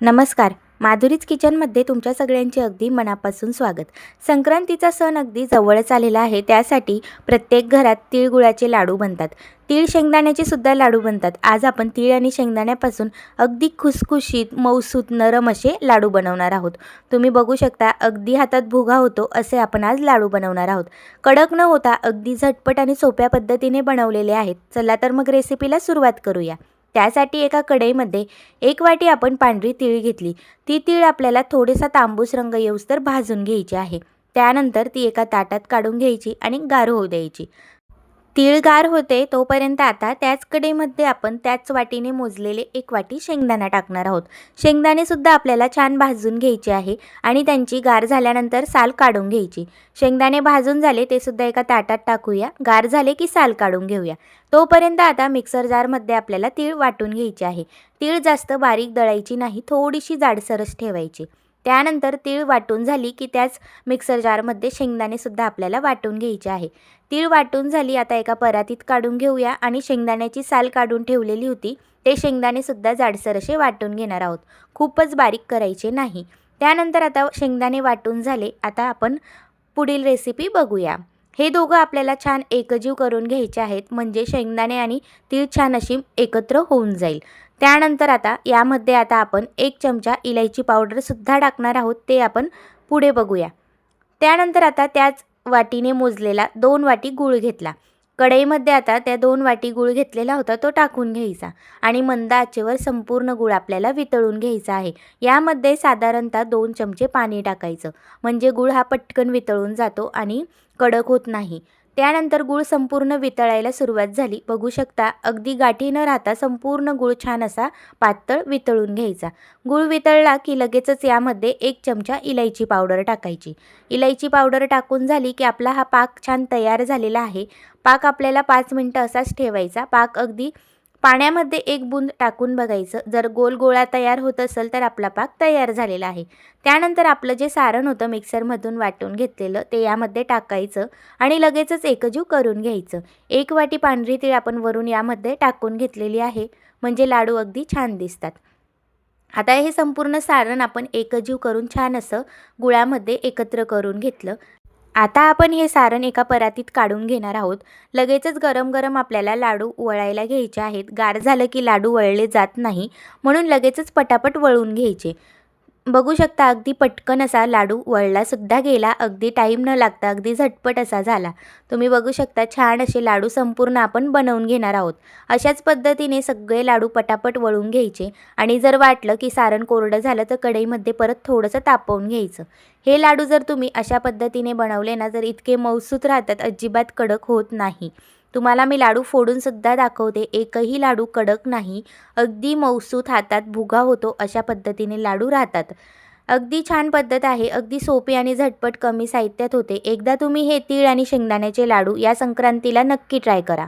नमस्कार. माधुरीच किचनमध्ये तुमच्या सगळ्यांचे अगदी मनापासून स्वागत. संक्रांतीचा सण अगदी जवळच आलेला आहे त्यासाठी प्रत्येक घरात तिळगुळाचे लाडू बनतात. तीळ शेंगदाण्याचे सुद्धा लाडू बनतात. आज आपण तीळ आणि शेंगदाण्यापासून अगदी खुसखुशीत मऊसूत नरम असे लाडू बनवणार आहोत. तुम्ही बघू शकता अगदी हातात भुगा होतो असे आपण आज लाडू बनवणार आहोत. कडक न होता अगदी झटपट आणि सोप्या पद्धतीने बनवलेले आहेत. चला तर मग रेसिपीला सुरुवात करूया. त्यासाठी एका कढईमध्ये एक वाटी आपण पांढरी तीळ घेतली. ती तीळ आपल्याला थोडेसा तांबूस रंग येऊस तर भाजून घ्यायची आहे. त्यानंतर ती एका ताटात काढून घ्यायची आणि गार होऊ द्यायची. तीळ गार होते तोपर्यंत आता त्याच कडेमध्ये आपण त्याच वाटीने मोजलेले एक वाटी शेंगदाणा टाकणार आहोत. शेंगदाणेसुद्धा आपल्याला छान भाजून घ्यायचे आहे आणि त्यांची गार झाल्यानंतर साल काढून घ्यायची. शेंगदाणे भाजून झाले ते सुद्धा एका ताटात टाकूया. गार झाले की साल काढून घेऊया. तोपर्यंत आता मिक्सर जारमध्ये आपल्याला तीळ वाटून घ्यायची आहे. तीळ जास्त बारीक दळायची नाही थोडीशी जाडसरच ठेवायची. त्यानंतर तीळ वाटून झाली की त्याच मिक्सर जारमध्ये शेंगदाणेसुद्धा आपल्याला वाटून घ्यायचे आहे. तीळ वाटून झाली आता एका परातीत काढून घेऊया आणि शेंगदाण्याची साल काढून ठेवलेली होती ते शेंगदाणेसुद्धा जाडसर असे वाटून घेणार आहोत. खूपच बारीक करायचे नाही. त्यानंतर आता शेंगदाणे वाटून झाले आता आपण पुढील रेसिपी बघूया. हे दोघं आपल्याला छान एकजीव करून घ्यायचे आहेत. म्हणजे शेंगदाणे आणि तीळ छान अशी एकत्र होऊन जाईल. त्यानंतर आता यामध्ये आता आपण एक चमचा इलायची पावडरसुद्धा टाकणार आहोत. ते आपण पुढे बघूया. त्यानंतर आता त्याच वाटीने मोजलेला दोन वाटी गूळ घेतला. कढईमध्ये आता त्या दोन वाटी गूळ घेतलेला होता तो टाकून घ्यायचा आणि मंद आचेवर संपूर्ण गूळ आपल्याला वितळून घ्यायचा आहे. यामध्ये साधारणतः दोन चमचे पाणी टाकायचं. म्हणजे गूळ हा पटकन वितळून जातो आणि कडक होत नाही. त्यानंतर गूळ संपूर्ण वितळायला सुरुवात झाली. बघू शकता अगदी गाठी न राहता संपूर्ण गूळ छान असा पातळ वितळून घ्यायचा. गूळ वितळला की लगेचच यामध्ये एक चमचा इलायची पावडर टाकायची. इलायची पावडर टाकून झाली की आपला हा पाक छान तयार झालेला आहे. पाक आपल्याला पाच मिनटं असाच ठेवायचा. पाक अगदी पाण्यामध्ये एक बूंद टाकून बघायचं. जर गोल गोळा तयार होत असेल तर आपला पाक तयार झालेला आहे. त्यानंतर आपलं जे सारण होतं मिक्सरमधून वाटून घेतलेलं ते यामध्ये टाकायचं आणि लगेचच एकजीव करून घ्यायचं. एक वाटी पांढरी तीळ आपण वरून यामध्ये टाकून घेतलेली आहे. म्हणजे लाडू अगदी छान दिसतात. आता हे संपूर्ण सारण आपण एकजीव करून छान असं गुळामध्ये एकत्र करून घेतलं. आता आपण हे सारण एका परातीत काढून घेणार आहोत. लगेचच गरम गरम आपल्याला लाडू वळायला घ्यायचे आहेत. गार झालं की लाडू वळले जात नाही. म्हणून लगेचच पटापट वळून घ्यायचे. बघू शकता अगदी पटकन असा लाडू वळलासुद्धा गेला. अगदी टाईम न लागता अगदी झटपट असा झाला. तुम्ही बघू शकता छान असे लाडू संपूर्ण आपण बनवून घेणार आहोत. अशाच पद्धतीने सगळे लाडू पटापट वळून घ्यायचे आणि जर वाटलं की सारण कोरडं झालं तर कढईमध्ये परत थोडंसं तापवून घ्यायचं. हे लाडू जर तुम्ही अशा पद्धतीने बनवले ना जर इतके मौसूत राहतात अजिबात कडक होत नाही. तुम्हाला मी लाडू फोडूनसुद्धा दाखवते. एकही लाडू कडक नाही. अगदी मऊसूत हातात भुगा होतो अशा पद्धतीने लाडू राहतात. अगदी छान पद्धत आहे. अगदी सोपी आणि झटपट कमी साहित्यात होते. एकदा तुम्ही हे तीळ आणि शेंगदाण्याचे लाडू या संक्रांतीला नक्की ट्राय करा.